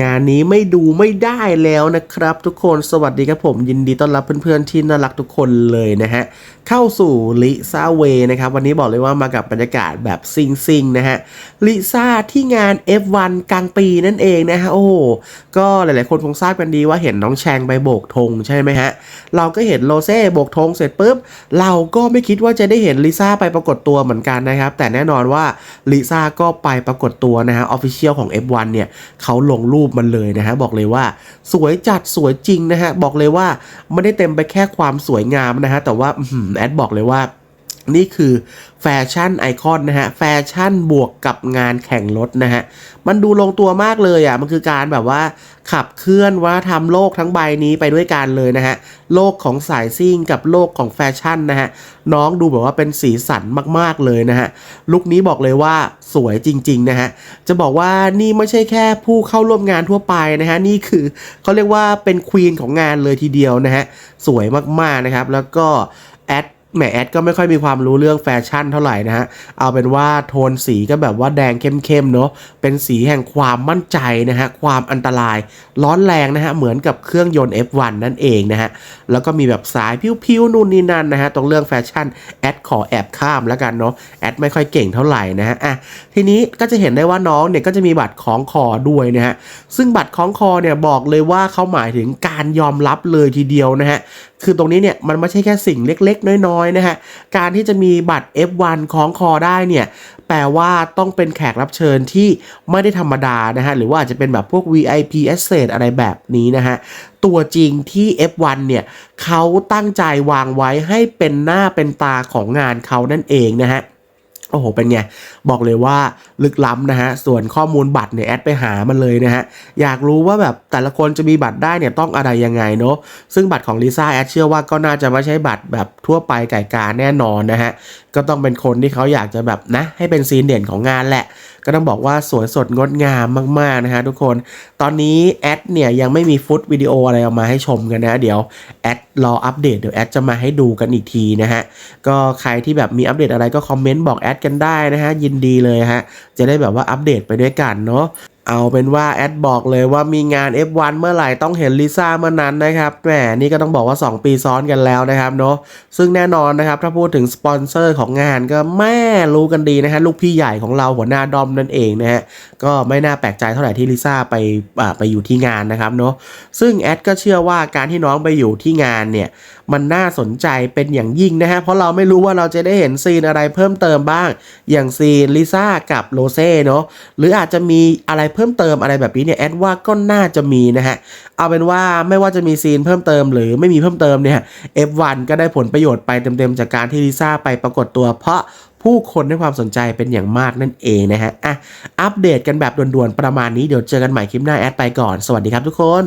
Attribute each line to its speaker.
Speaker 1: งานนี้ไม่ดูไม่ได้แล้วนะครับ ทุกคนสวัสดีครับผมยินดีต้อนรับเพื่อนๆที่น่ารักทุกคนเลยนะฮะ เข้าสู่ลิซ่าเวนะครับ วันนี้บอกเลยว่ามากับบรรยากาศแบบซิงซิงๆนะฮะลิซ่าที่งาน F1 กลางปีนั่นเองนะฮะ โอ้ก็หลายๆคนคงทราบกันดีว่าเห็นน้องแชงไปโบกธงใช่ไหมฮะ เราก็เห็นโรเซ่โบกธงเสร็จปุ๊บ เราก็ไม่คิดว่าจะได้เห็นลิซ่าไปปรากฏตัวเหมือนกันนะครับ แต่แน่นอนว่าลิซ่าก็ไปปรากฏตัวนะฮะออฟฟิเชียลของ F1 เนี่ยเขาลงรูปมันเลยนะฮะบอกเลยว่า สวยจัดสวยจริงนะฮะบอกเลยว่าไม่ได้เต็มไปแค่ความสวยงามนะฮะแต่ว่าแอดบอกเลยว่า นี่คือแฟชั่นไอคอนนะฮะ แฟชั่นบวกกับงานแข่งรถนะฮะ มันดูลงตัวมากเลยอะ มันคือการแบบว่าขับเคลื่อนว่าทำโลกทั้งใบนี้ไปด้วยกันเลยนะฮะ โลกของสายซิ่งกับโลกของแฟชั่นนะฮะ น้องดูแบบว่าเป็นสีสันมากๆเลยนะฮะ ลุคนี้บอกเลยว่าสวยจริงๆนะฮะ จะบอกว่านี่ไม่ใช่แค่ผู้เข้าร่วมงานทั่วไปนะฮะ นี่คือเขาเรียกว่าเป็นควีนของงานเลยทีเดียวนะฮะ สวยมากๆนะครับ แล้วก็แอด แหมแอดก็ไม่ค่อยมีความรู้เรื่องแฟชั่นเท่าไหร่นะฮะ เอาเป็นว่าโทนสีก็แบบว่าแดงเข้มๆเนาะ เป็นสีแห่งความมั่นใจนะฮะ ความอันตราย ร้อนแรงนะฮะ เหมือนกับเครื่องยนต์ F1 นั่นเองนะฮะ แล้วก็มีแบบสายพิ้วๆนู่นนี่นั่นนะฮะ ตรงเรื่องแฟชั่นแอดขอแอบข้ามแล้วกันเนาะ แอดไม่ค่อยเก่งเท่าไหร่นะฮะ อะ ทีนี้ก็จะเห็นได้ว่าน้องเนี่ยก็จะมีบัตรคล้องคอด้วยนะฮะ ซึ่งบัตรคล้องคอเนี่ยบอกเลยว่าเขาหมายถึงการยอมรับเลยทีเดียวนะฮะ คือตรงนี้เนี่ยมันไม่ใช่แค่สิ่งเล็ก ๆ น้อยๆนะฮะ การที่จะมีบัตร F1 ของคอได้เนี่ย แปลว่าต้องเป็นแขกรับเชิญที่ไม่ได้ธรรมดานะฮะ หรือว่าอาจจะเป็นแบบพวก VIP Asset อะไรแบบนี้นะฮะ ตัวจริงที่ F1 เนี่ยเขาตั้งใจวางไว้ให้เป็นหน้าเป็นตาของงานเขานั่นเองนะฮะ โอ้โห เป็นไง บอกเลยว่าลึกล้ำนะฮะ ส่วนข้อมูลบัตรเนี่ยแอดไปหามันเลยนะฮะ อยากรู้ว่าแบบแต่ละคนจะมีบัตรได้เนี่ยต้องอะไรยังไงเนาะ ซึ่งบัตรของลิซ่าแอดเชื่อว่าก็น่าจะไม่ใช่บัตรแบบทั่วไปไก่กาแน่นอนนะฮะก็ต้องเป็นคนที่เขาอยากจะแบบนะ ให้เป็นซีนเด่นของงานแหละ ก็ต้องบอกว่าสวยสดงดงามมาก ๆ นะฮะทุกคน ตอนนี้แอดเนี่ยยังไม่มีฟุตวิดีโออะไรออกมาให้ชมกันนะ เดี๋ยวแอดรออัปเดตเดี๋ยวแอดจะมาให้ดูกันอีกทีนะฮะ ก็ใครที่แบบมีอัปเดตอะไรก็คอมเมนต์บอกแอดกันได้นะฮะยินดีเลยฮะจะได้แบบว่าอัปเดตไปด้วยกันเนาะ เอาเป็นว่าแอดบอกเลยว่ามีงาน F1 เมื่อไหร่ต้องเห็นลิซ่าเมื่อนั้นนะครับแหมนี่ก็ต้องบอกว่า 2 ปีซ้อนกันแล้วนะครับเนาะซึ่งแน่นอนนะครับถ้าพูดถึงสปอนเซอร์ของงานก็แม่รู้กันดีนะฮะลูกพี่ใหญ่ของเราหัวหน้าดอมนั่นเองนะฮะก็ไม่น่าแปลกใจเท่าไหร่ที่ลิซ่าไปไปอยู่ที่งานนะครับเนาะซึ่งแอดก็เชื่อว่าการที่น้องไปอยู่ที่งานเนี่ยมันน่าสนใจเป็นอย่างยิ่งนะฮะเพราะเราไม่รู้ว่าเราจะได้เห็นซีนอะไรเพิ่มเติมบ้าง อย่างซีนลิซ่ากับโรเซ่เนาะหรืออาจจะมีอะไรเพิ่มเติมอะไรแบบนี้เนี่ยแอดว่าก็น่าจะมีนะฮะเอาเป็นว่าไม่ว่าจะมีซีนเพิ่มเติมหรือไม่มีเพิ่มเติมเนี่ย F1 ก็ได้ผลประโยชน์ไปเต็มๆ จากการที่ลิซ่าไปปรากฏตัว เพราะผู้คนให้ความสนใจเป็นอย่างมากนั่นเองนะฮะอะอัปเดตกันแบบด่วนๆ ประมาณนี้เดี๋ยวเจอกันใหม่คลิปหน้าแอดไปก่อน สวัสดีครับทุกคน